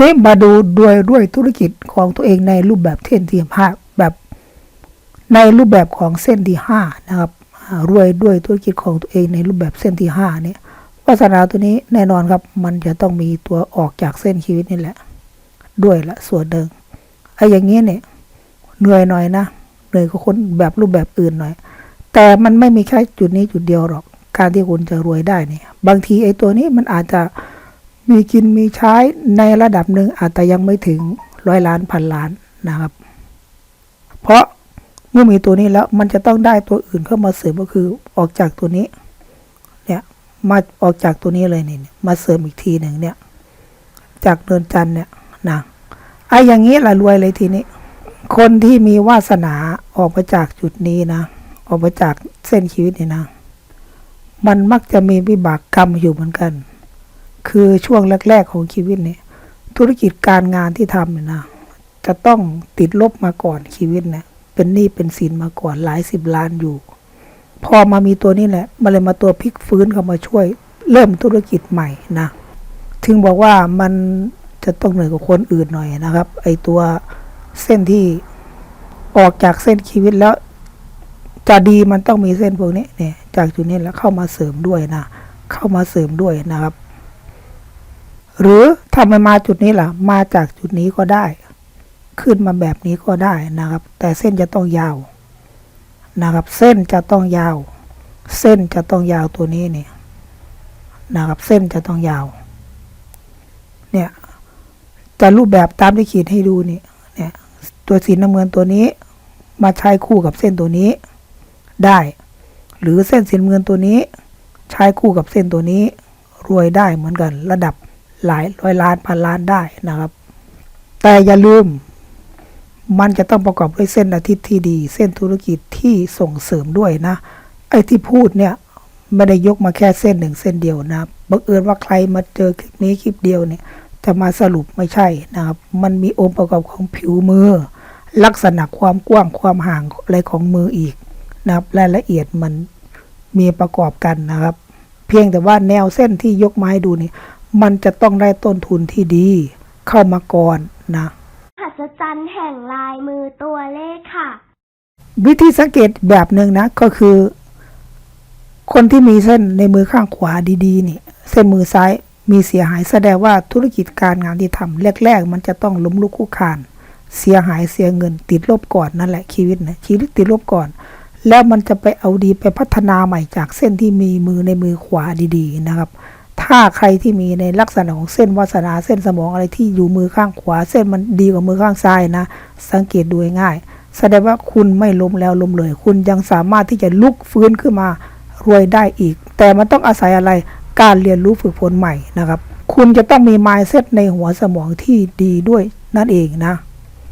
นี้มาดูด้วยด้วยธุรกิจของตัวเองในรูปแบบเส้นที่ห้าแบบในรูปแบบของเส้นที่ห้านะครับรวยด้วยธุรกิจของตัวเองในรูปแบบเส้นที่ห้าเนี่ยวาสนาตัวนี้แน่นอนครับ มันจะต้องมีตัวออกจากเส้นชีวิตนี่แหละ ด้วยละส่วนเดิมไอ้อย่างนี้เนี่ยเหนื่อยหน่อยนะเหนื่อยกว่าคนแบบรูปแบบอื่นหน่อย แต่มันไม่มีแค่จุดนี้จุดเดียวหรอก การที่คุณจะรวยได้เนี่ย บางทีไอ้ตัวนี้มันอาจจะ มีกินมีใช้ในระดับหนึ่งอาจจะยังไม่ถึงร้อยล้านพันล้านนะครับ เพราะเมื่อมีตัวนี้แล้วมันจะต้องได้ตัวอื่นเข้ามาเสริมก็คือออกจากตัวนี้เนี่ยมาออกจากตัวนี้เลยเนี่ยมาเสริมอีกทีหนึ่งเนี่ย จากเดินจันเนี่ยนะไอ้อย่างนี้แหละรวยเลยทีนี้ คนที่มีวาสนาออกมาจากจุดนี้นะ ออกมาจากเส้นชีวิตนี่นะ มันมักจะมีวิบากกรรมอยู่เหมือนกัน คือช่วงแรก ๆ ของชีวิตเนี่ยธุรกิจการงานที่ทำเนี่ยนะจะต้องติดลบมาก่อนชีวิตเนี่ยเป็นหนี้เป็นสินมาก่อนหลายสิบล้านอยู่ พอมามีตัวนี้แหละมันเลยมาตัวพลิกฟื้นเข้ามาช่วย เริ่มธุรกิจใหม่นะถึงบอกว่ามันจะต้องเหนื่อยกว่าคนอื่นหน่อยนะครับ ไอตัวเส้นที่ออกจากเส้นชีวิตแล้ว จะดีมันต้องมีเส้นพวกนี้เนี่ยจากจุดนี้แล้วเข้ามาเสริมด้วยนะ เข้ามาเสริมด้วยนะครับ หรือถ้าไมมาจุดนี้ล่ะ มาจากจุดนี้ก็ได้ ขึ้นมาแบบนี้ก็ได้นะครับ แต่เส้นจะต้องยาวนะครับ เส้นจะต้องยาว เส้นจะต้องยาวตัวนี้เนี่ยนะครับ เส้นจะต้องยาว เนี่ยจะรูปแบบตามที่ขีดให้ดูนี่เนี่ย ตัวสีน้ำเงินตัวนี้ มาใช้คู่กับเส้นตัวนี้ ได้ หรือเส้นสีน้ำเงินตัวนี้ ใช้คู่กับเส้นตัวนี้ รวยได้เหมือนกันระดับ หลายร้อยล้านพันล้านได้นะครับ แต่อย่าลืม มันจะต้องประกอบด้วยเส้นอาทิตย์ที่ดี เส้นธุรกิจที่ส่งเสริมด้วยนะ ไอ้ที่พูดเนี่ยไม่ได้ยกมาแค่เส้นหนึ่งเส้นเดียวนะบังเอิญว่าใครมาเจอคลิปนี้คลิปเดียวเนี่ย จะมาสรุปไม่ใช่นะครับ มันมีองค์ประกอบของผิวมือ ลักษณะความกว้างความห่างอะไรของมืออีกนะครับรายละเอียดมันมีประกอบกันนะครับ เพียงแต่ว่าแนวเส้นที่ยกมาให้ดูนี่ มันจะต้องได้ต้นทุนที่ดี เข้ามาก่อนนะหัศจรรย์แห่งลายมือตัวเลขค่ะ วิธีสังเกตแบบหนึ่งนะ ก็คือ คนที่มีเส้นในมือข้างขวาดีๆ นี่ เส้นมือซ้ายมีเสียหายแสดงว่าธุรกิจการงานที่ทำแรก ๆ มันจะต้องล้มลุกคลุกคลาน เสียหายเสียเงินติดลบก่อนนั่นแหละชีวิตนะชีวิตติดลบก่อน แล้วมันจะไปเอาดีไปพัฒนาใหม่จากเส้นที่มีมือในมือขวาดี ๆ นะครับ ถ้าใครที่มีในลักษณะของเส้นวาสนาเส้นสมองอะไรที่อยู่มือข้างขวา เส้นมันดีกว่ามือข้างซ้ายนะ สังเกตดูง่ายแสดงว่าคุณไม่ล้มแล้วล้มเลย คุณยังสามารถที่จะลุกฟื้นขึ้นมารวยได้อีก แต่มันต้องอาศัยอะไรการเรียนรู้ฝึกฝนใหม่นะครับ คุณจะต้องมี mindset ในหัวสมองที่ดีด้วยนั่นเองนะ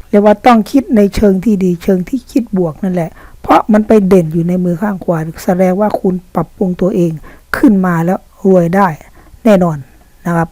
เรียกว่าต้องคิดในเชิงที่ดีเชิงที่คิดบวกนั่นแหละ เพราะมันไปเด่นอยู่ในมือข้างขวาแสดงว่าคุณปรับปรุงตัวเองขึ้นมาแล้วรวยได้ แน่นอนนะครับ